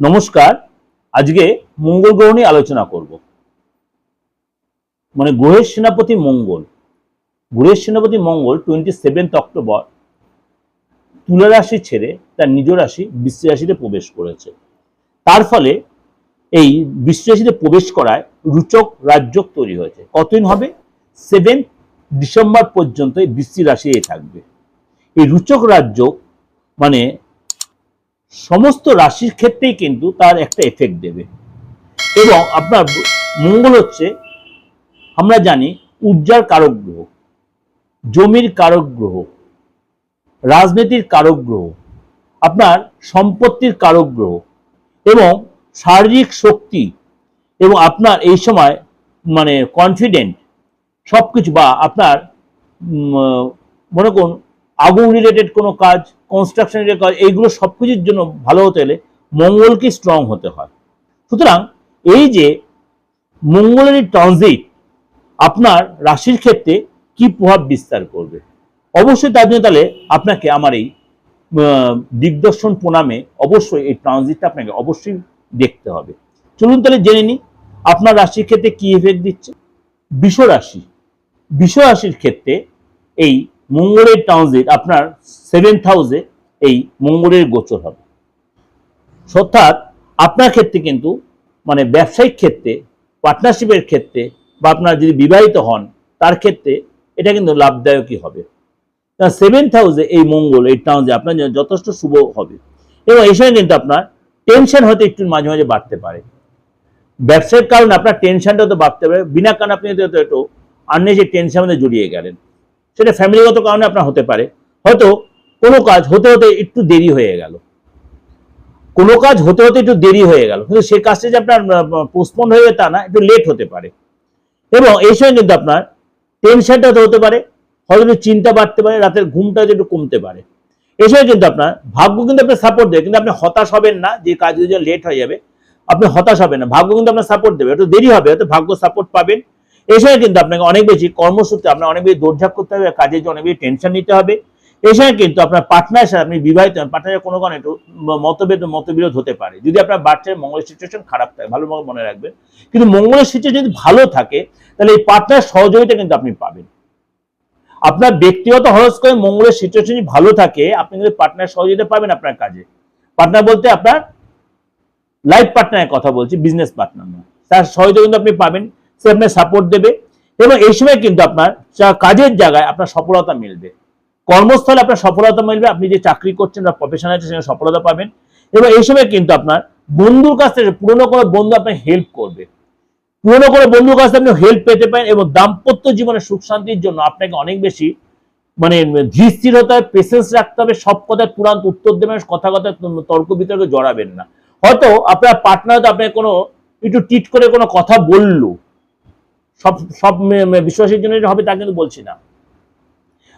নমস্কার। আজকে মঙ্গল গ্রহ নিয়ে আলোচনা করব। মানে গ্রহের সেনাপতি মঙ্গল। গ্রহের সেনাপতি মঙ্গল টোয়েন্টি সেভেন্থ অক্টোবর তুলা রাশি ছেড়ে তার নিজ রাশি রাশিতে প্রবেশ করেছে। তার ফলে এই রাশিতে প্রবেশ করায় রুচক রাজ্যক তৈরি হয়েছে। কতদিন হবে? সেভেন ডিসেম্বর পর্যন্ত এই বৃশ্চিক রাশি থাকবে। এই রুচক রাজ্য মানে সমস্ত রাশির ক্ষেত্রেই কিন্তু তার একটা এফেক্ট দেবে। এবং আপনার মঙ্গল হচ্ছে, আমরা জানি ঊর্জার কারক গ্রহ, জমির কারক গ্রহ, রাজনীতির কারক গ্রহ, আপনার সম্পত্তির কারক গ্রহ এবং শারীরিক শক্তি এবং আপনার এই সময় মানে কনফিডেন্ট সব কিছু বা আপনার মনে করুন, আগুন রিলেটেড কোনো কাজ কনস্ট্রাকশন রিলেটেড কাজ, এইগুলো সব কিছুর জন্য ভালো হতে হলে মঙ্গলকে স্ট্রং হতে হয়। সুতরাং এই যে মঙ্গলের ট্রানজিট আপনার রাশির ক্ষেত্রে কি প্রভাব বিস্তার করবে? অবশ্যই তার জন্য তাহলে আপনাকে আমার এই দিগদর্শন প্রণামে অবশ্যই এই ট্রানজিটটা আপনাকে অবশ্যই দেখতে হবে। চলুন তাহলে জেনে নিই, আপনার রাশির ক্ষেত্রে কি এফেক্ট দিচ্ছে? বিষ রাশি, বিষ রাশির ক্ষেত্রে এই মঙ্গলের ট্রানজিট আপনার সেভেন্থ হাউসে এই মঙ্গলের গোচর হবে। অর্থাৎ আপনার ক্ষেত্রে কিন্তু মানে ব্যবসায়িক ক্ষেত্রে পার্টনারশিপের ক্ষেত্রে বা আপনার যদি বিবাহিত হন, তার ক্ষেত্রে এটা কিন্তু লাভদায়কই হবে। সেভেন্থ হাউসে এই মঙ্গল, এই ট্রানজিট আপনার যথেষ্ট শুভ হবে। এবং এই সময় কিন্তু আপনার টেনশন হয়তো একটু মাঝে মাঝে বাড়তে পারে। ব্যবসায়িক কারণে আপনার টেনশনটা তো বাড়তে পারে। বিনা কারণে আপনি হয়তো একটু আন্নে যে টেনশনের মধ্যে জড়িয়ে গেলেন। সেটা ফ্যামিলিগত কারণে আপনার হতে পারে। হয়তো কোনো কাজ হতে হতে একটু দেরি হয়ে গেল। কোনো কাজ হতে হতে একটু দেরি হয়ে গেল। কিন্তু সে কাজটা যে আপনার পোস্টপন্ড হয়ে তা না, একটু লেট হতে পারে। এবং এই সময় কিন্তু আপনার টেনশনটা হতে পারে, হয়তো একটু চিন্তা বাড়তে পারে, রাতের ঘুমটা একটু কমতে পারে। এই সময় কিন্তু আপনার ভাগ্য কিন্তু আপনার সাপোর্ট দেবে। কিন্তু আপনি হতাশ হবেন না যে কাজগুলো যে লেট হয়ে যাবে। আপনি হতাশ হবেন না, ভাগ্য কিন্তু আপনার সাপোর্ট দেবে। একটু দেরি হবে, হয়তো ভাগ্য সাপোর্ট পাবেন। সময় কিন্তু আপনাকে অনেক বেশি কর্মসূত্রে আপনার অনেক বেশি দৌড়ঝাঁপ করতে হবে, কাজের জন্য অনেক বেশি টেনশন নিতে হবে। এছাড়া কিন্তু আপনার পার্টনার সাথে আপনি বিবাহিত পার্টনারের কোনো কারণে একটু মতভেদ মতবিরোধ হতে পারে। যদি আপনার বাচ্চার মঙ্গলের সিচুয়েশন খারাপ থাকে, ভালো মনে রাখবেন। কিন্তু মঙ্গলের সিচুয়েশন যদি ভালো থাকে, তাহলে এই পার্টনার সহযোগিতা কিন্তু আপনি পাবেন। আপনার ব্যক্তিগত হরস করে মঙ্গলের সিচুয়েশন যদি ভালো থাকে, আপনি কিন্তু পার্টনার সহযোগিতা পাবেন আপনার কাজে। পার্টনার বলতে আপনার লাইফ পার্টনারের কথা বলছি বিজনেস পার্টনার নয়। তার সহযোগিতা কিন্তু আপনি পাবেন। সে আপনার সাপোর্ট দেবে এবং এই সময় কিন্তু আপনার কাজের জায়গায় আপনার সফলতা মিলবে। কর্মস্থলে আপনার সফলতা মিলবে, আপনি যে চাকরি করছেন বা প্রফেশন আছে সেখানে সফলতা পাবেন। এবং এই সময় কিন্তু আপনার বন্ধুর কাছ থেকে, পুরনো কোনো বন্ধু আপনার হেল্প করবে। পুরনো কোনো বন্ধুর কাছ থেকে আপনি হেল্প পেতে পারেন এবং দাম্পত্য জীবনে সুখ শান্তির জন্য আপনাকে অনেক বেশি মানে ধীর হতে হবে পেশেন্স রাখতে হবে। সব কথায় তুরান্ত উত্তর দেবেন, কথা কথা তর্ক বিতর্কে জড়াবেন না। হয়তো আপনার পার্টনার তো আপনাকে কোনো একটু টিট করে কোনো কথা বলল। সব সব বিশ্বাসের জন্য হবে তা কিন্তু বলছি না।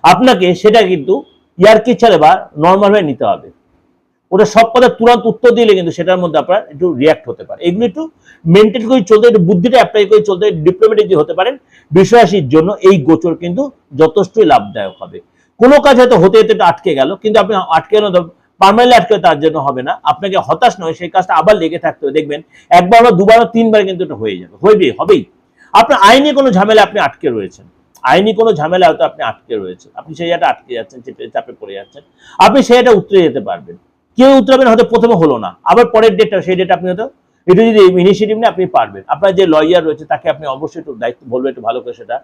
আপনাকে সেটা কিন্তু ইয়ারকি ছাড়ে বা নর্মাল হয়ে নিতে হবে। ওটা সব কথা তুরন্ত উত্তর দিলে কিন্তু সেটার মধ্যে আপনার একটু রিয়াক্ট হতে পারে। এগুলো একটু মেনটেন করে চলতে, একটু বুদ্ধিটা অ্যাপ্লাই করে চলতে ডিপ্লোমেটিক হতে পারেন। বিশ্বাসীর জন্য এই গোচর কিন্তু যথেষ্টই লাভদায়ক হবে। কোনো কাজ হয়তো হতে হতে আটকে গেল, কিন্তু আপনি আটকে গেল পারমানেন্টলি আটকে তার জন্য হবে না। আপনাকে হতাশ নয়, সেই কাজটা আবার লেগে থাকতে হবে। দেখবেন একবার বা দুবার তিনবার কিন্তু এটা হয়ে যাবে। হইবে হবেই। আপনার আইনি কোনো ঝামেলা আপনি আটকে রয়েছেন। আইনি কোনো ঝামেলা হয়তো আপনি আটকে রয়েছেন। আপনি সেই জায়গাটা আটকে যাচ্ছেন, চেপে, চাপে পড়ে যাচ্ছেন। আপনি সেই জায়গাটা উতরে যেতে পারবেন। কেউ উতরাবেন হয়তো প্রথমে হলো না। আবার পরের ডেটটা সেই ডেট আপনি হয়তো, এটা যদি ইনিশিয়েটিভ নিয়ে আপনি পারবেন। আপনার যে লয়ার রয়েছে, তাকে আপনি অবশ্যই একটু দায়িত্ব বলবেন একটু ভালো করে সেটা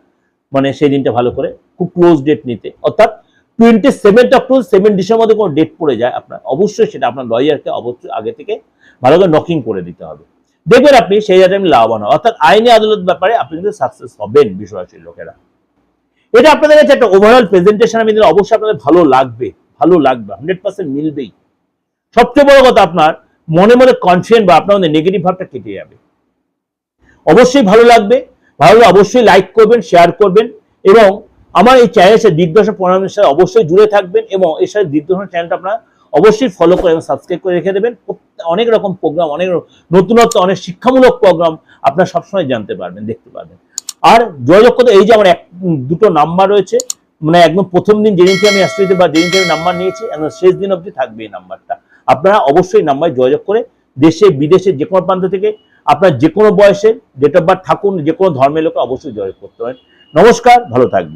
মানে সেই দিনটা ভালো করে, খুব ক্লোজ ডেট নিতে। অর্থাৎ twenty seventh October seven December কোনো ডেট পড়ে যায় আপনার। অবশ্যই সেটা আপনার লয়ারকে অবশ্যই আগে থেকে ভালো করে নকিং করে দিতে হবে। দেখবেন আপনি সেই জায়গায় আপনি লাভবান হন। অর্থাৎ আইনি আদালত ব্যাপারে আপনি কিন্তু সাকসেস হবেন বিশ্বরাশির লোকেরা। এটা আপনাদের কাছে একটা ওভারঅল প্রেজেন্টেশন আমি দিলে অবশ্যই আপনাদের ভালো লাগবে ভালো লাগবে হান্ড্রেড পার্সেন্ট মিলবেই। সবচেয়ে বড় কথা আপনার, মনে মনে কনফিডেন্ট বা আপনার মধ্যে নেগেটিভ ভাবটা কেটে যাবে। অবশ্যই ভালো লাগবে, ভালো অবশ্যই লাইক করবেন শেয়ার করবেন এবং আমার এই চ্যানেলের সাথে দিগদর্শন পরামর্শের সাথে অবশ্যই জুড়ে থাকবেন এবং এর সাথে দিগদর্শন চ্যানেলটা আপনারা অবশ্যই ফলো করে এবং সাবস্ক্রাইব করে রেখে দেবেন। অনেক রকম প্রোগ্রাম অনেক নতুনত্ব, অনেক শিক্ষামূলক প্রোগ্রাম আপনারা সবসময় জানতে পারবেন, দেখতে পারবেন। আর যোগাযোগ করতে এই যে আমার এক দুটো নাম্বার রয়েছে মানে একদম প্রথম দিন যেদিনকে আমি অ্যাস্ট্রোইতে বা যেদিনকে আমি নাম্বার নিয়েছি একদম শেষ দিন অবধি থাকবে এই নাম্বারটা আপনারা অবশ্যই নাম্বারে যোগাযোগ করে দেশে, বিদেশে যে কোনো প্রান্ত থেকে আপনার যে কোনো বয়সে ডেট অফ বার্থ থাকুন, যে কোনো ধর্মের লোকে অবশ্যই জয় করতে পারেন। নমস্কার, ভালো থাকবেন।